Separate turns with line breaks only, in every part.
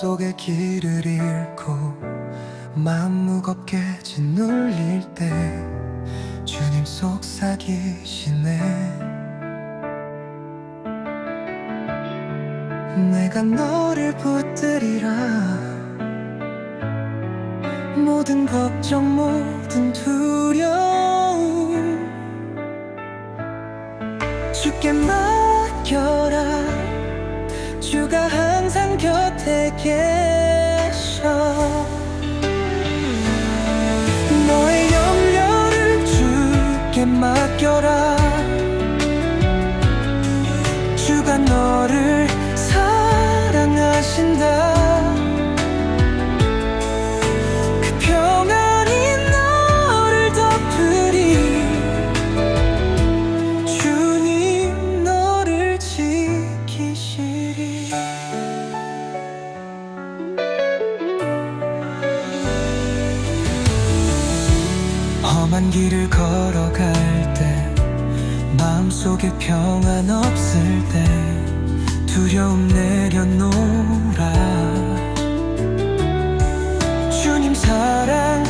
마음속에 길을 잃고 마음 무겁게 짓눌릴 때 주님 속삭이시네. 내가 너를 붙들리라. 모든 걱정 모든 두려움. 주께 맡겨 주께 맡겨라. 주가 너를 사랑하신다 험한 길을 걸어갈 때 마음속에 평안 없을 때 두려움 내려놓으라. 주님 사랑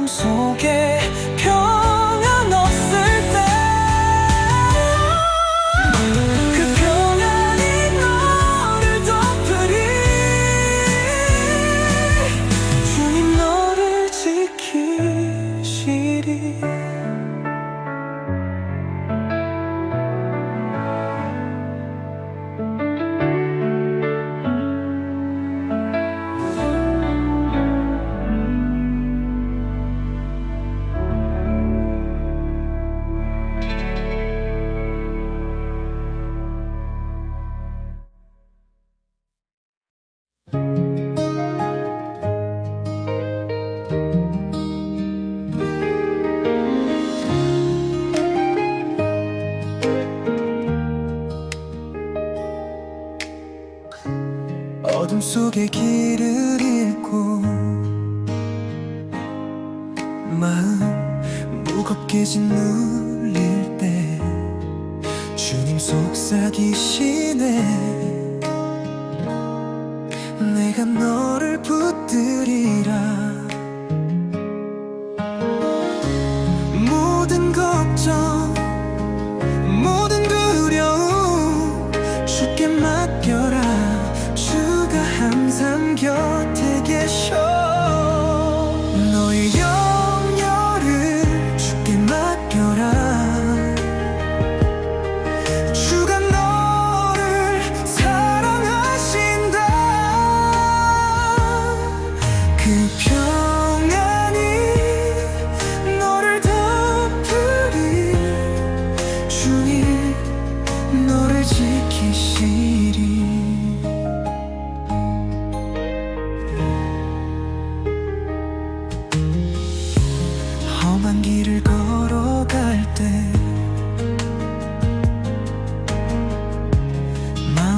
마음속에 속에 길을 잃고 마음 무겁게 짓눌릴 때 주님 속삭이시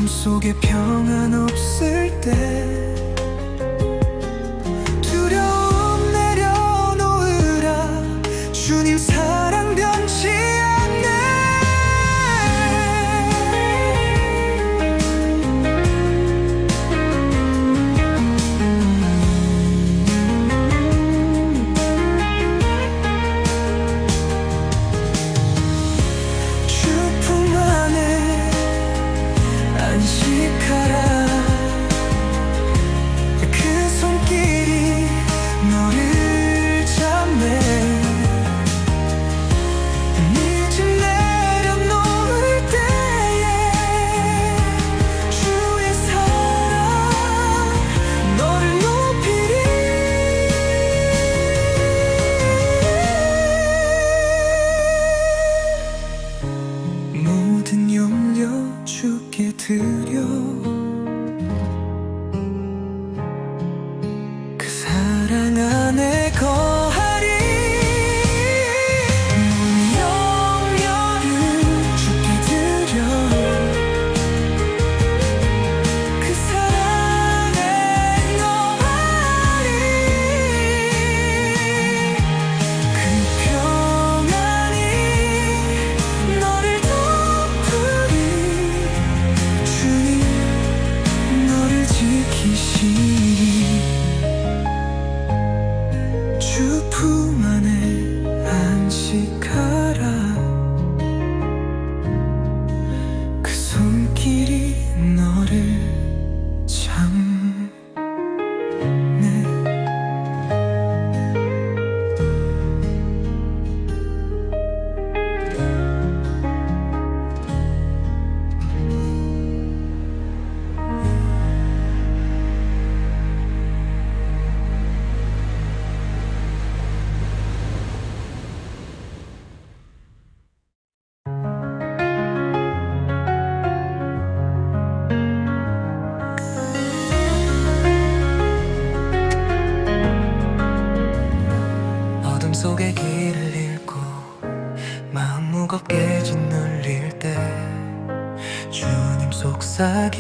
마음속에 평안 없을 때 길이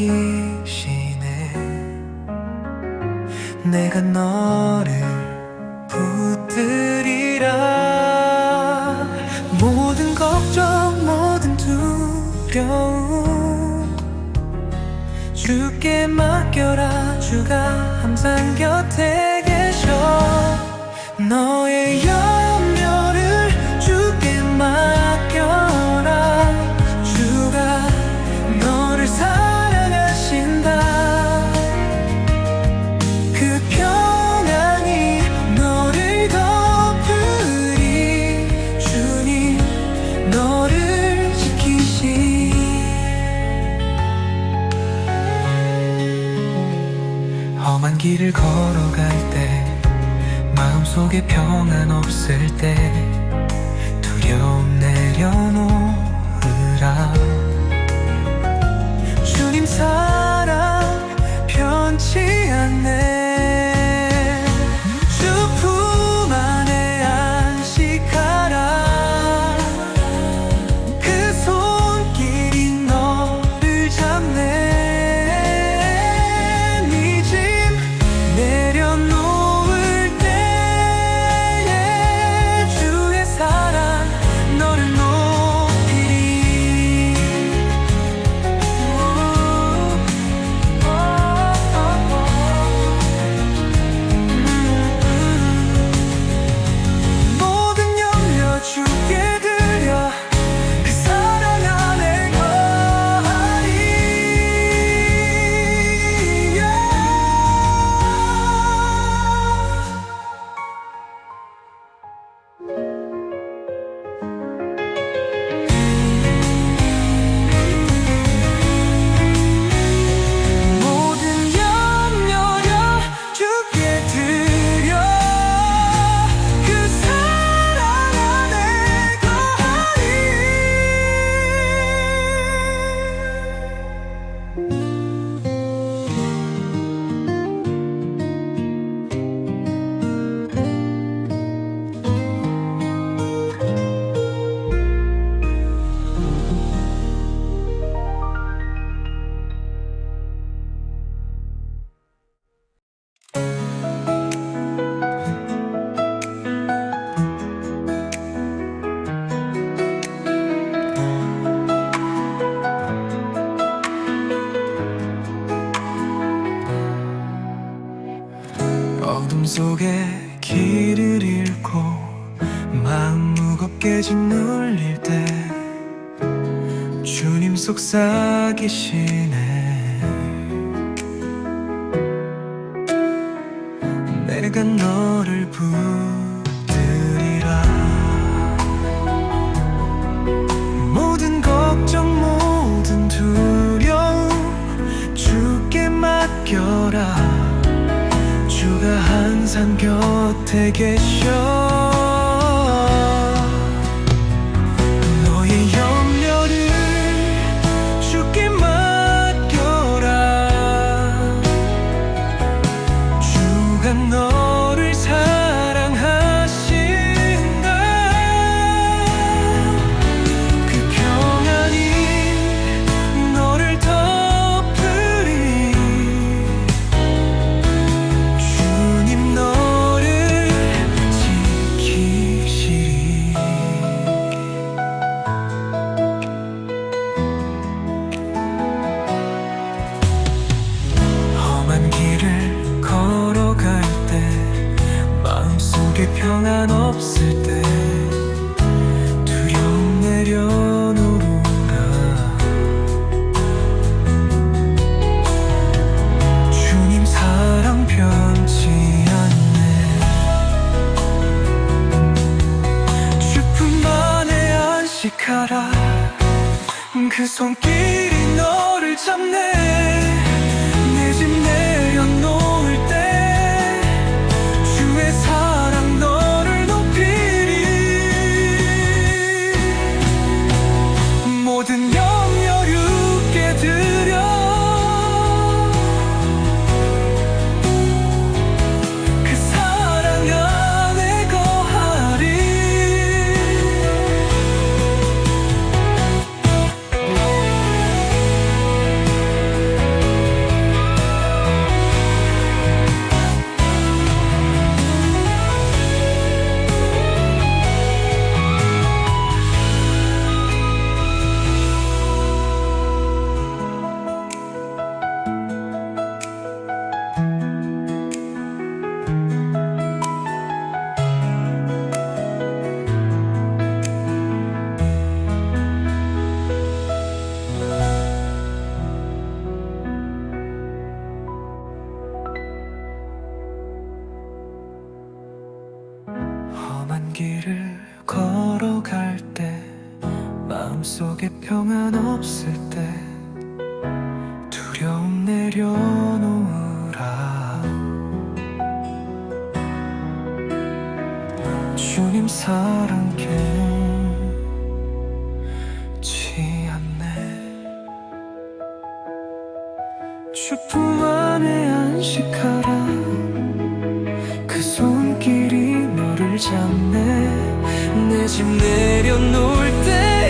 귀신에 내가 너를 붙들이라. 모든 걱정 모든 두려움 주께 맡겨라. 주가 항상 곁에 계셔. 너의 속에 길을 잃고 마음 무겁게 짓눌릴 때 주님 속삭이시네. 가라 그 손길이 너를 잡네. 평안 없을 때 두려움 내려놓으라. 주님 사랑께 주품 안에 안식하라. 그 손길이 너를 잡네. 내 집 내려놓을 때